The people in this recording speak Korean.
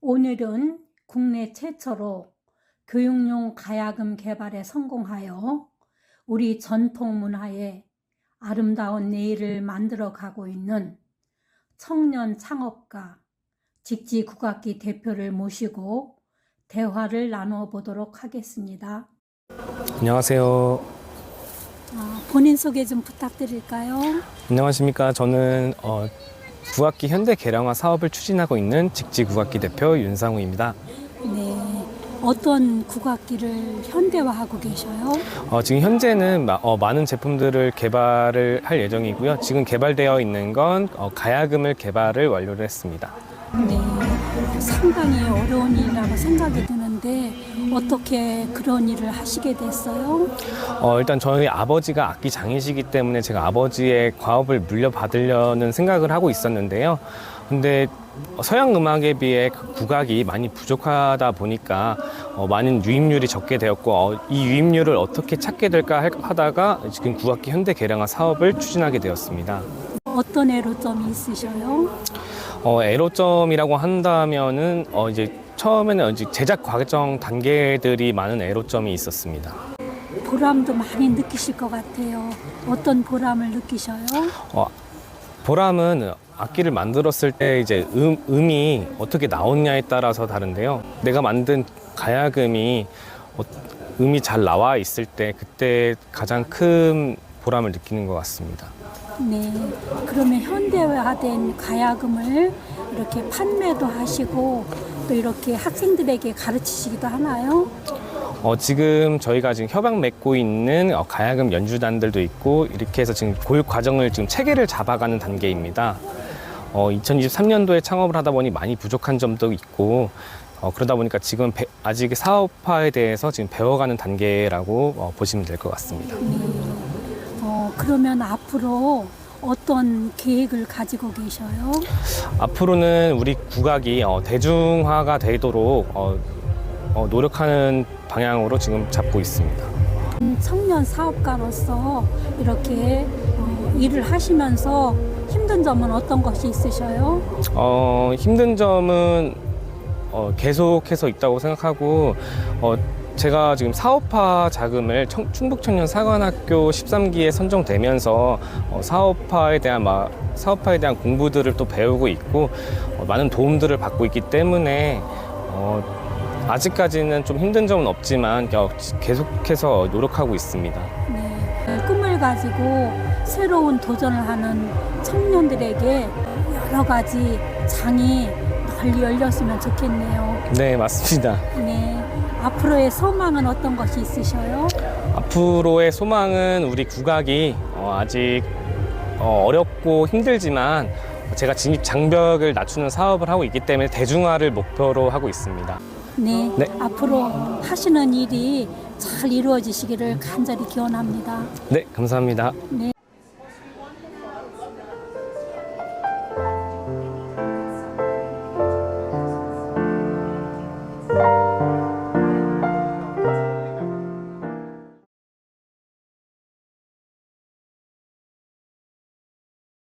오늘은 국내 최초로 교육용 가야금 개발에 성공하여 우리 전통 문화에 아름다운 내일을 만들어 가고 있는 청년 창업가 직지 국악기 대표를 모시고 대화를 나누어 보도록 하겠습니다. 안녕하세요. 아, 본인 소개 좀 부탁드릴까요? 안녕하십니까. 저는 어, 국악기 현대 개량화 사업을 추진하고 있는 직지 국악기 대표 윤상우입니다. 네. 어떤 국악기를 현대화하고 계셔요? 어, 지금 현재는 마- 어, 많은 제품들을 개발을 할 예정이고요. 지금 개발되어 있는 건 어, 가야금을 개발을 완료를 했습니다. 네. 상당히 어려운 일이라고 생각이 드는 데 어떻게 그런 일을 하시게 됐어요? 어, 일단 저희 아버지가 악기 장이시기 때문에 제가 아버지의 과업을 물려받으려는 생각을 하고 있었는데요. 근데 서양 음악에 비해 그 국악이 많이 부족하다 보니까 어, 많은 유입률이 적게 되었고 어, 이 유입률을 어떻게 찾게 될까 할- 하다가 지금 국악기 현대 개량화 사업을 추진하게 되었습니다. 어떤 애로점이 있으셔요? 어, 애로점이라고 한다면은 어, 이제 처음에는 이제 제작 과정 단계들이 많은 애로점이 있었습니다. 보람도 많이 느끼실 것 같아요. 어떤 보람을 느끼셔요? 어, 보람은 악기를 만들었을 때 이제 음, 음이 어떻게 나오냐에 따라서 다른데요. 내가 만든 가야금이 어, 음이 잘 나와 있을 때 그때 가장 큰 보람을 느끼는 것 같습니다. 네. 그러면 현대화된 가야금을 이렇게 판매도 하시고 또 이렇게 학생들에게 가르치시기도 하나요? 어, 지금 저희가 지금 협약 맺고 있는 어, 가야금 연주단들도 있고 이렇게 해서 지금 교육 과정을 지금 체계를 잡아가는 단계입니다. 어, 2023년도에 창업을 하다 보니 많이 부족한 점도 있고 어, 그러다 보니까 지금 배- 아직 사업화에 대해서 지금 배워가는 단계라고 어, 보시면 될 것 같습니다. 어, 그러면 앞으로 어떤 계획을 가지고 계셔요? 앞으로는 우리 국악이 어, 대중화가 되도록 어, 어, 노력하는 방향으로 지금 잡고 있습니다. 음, 청년 사업가로서 이렇게 어, 일을 하시면서 힘든 점은 어떤 것이 있으셔요? 어, 힘든 점은 어, 계속해서 있다고 생각하고 어, 제가 지금 사업화 자금을 청- 충북청년 사관학교 13기에 선정되면서 어, 사업화에 대한 마- 사업화에 대한 공부들을 또 배우고 있고 어, 많은 도움들을 받고 있기 때문에 어, 아직까지는 좀 힘든 점은 없지만 어, 계속해서 노력하고 있습니다. 네. 꿈을 가지고 새로운 도전을 하는 청년들에게 여러 가지 장이 널리 열렸으면 좋겠네요. 네, 맞습니다. 네. 앞으로의 소망은 어떤 것이 있으셔요? 앞으로의 소망은 우리 국악이 어, 아직 어, 어렵고 힘들지만 제가 진입 장벽을 낮추는 사업을 하고 있기 때문에 대중화를 목표로 하고 있습니다. 네. 네. 앞으로 하시는 일이 잘 이루어지시기를 간절히 기원합니다. 네, 감사합니다. 네.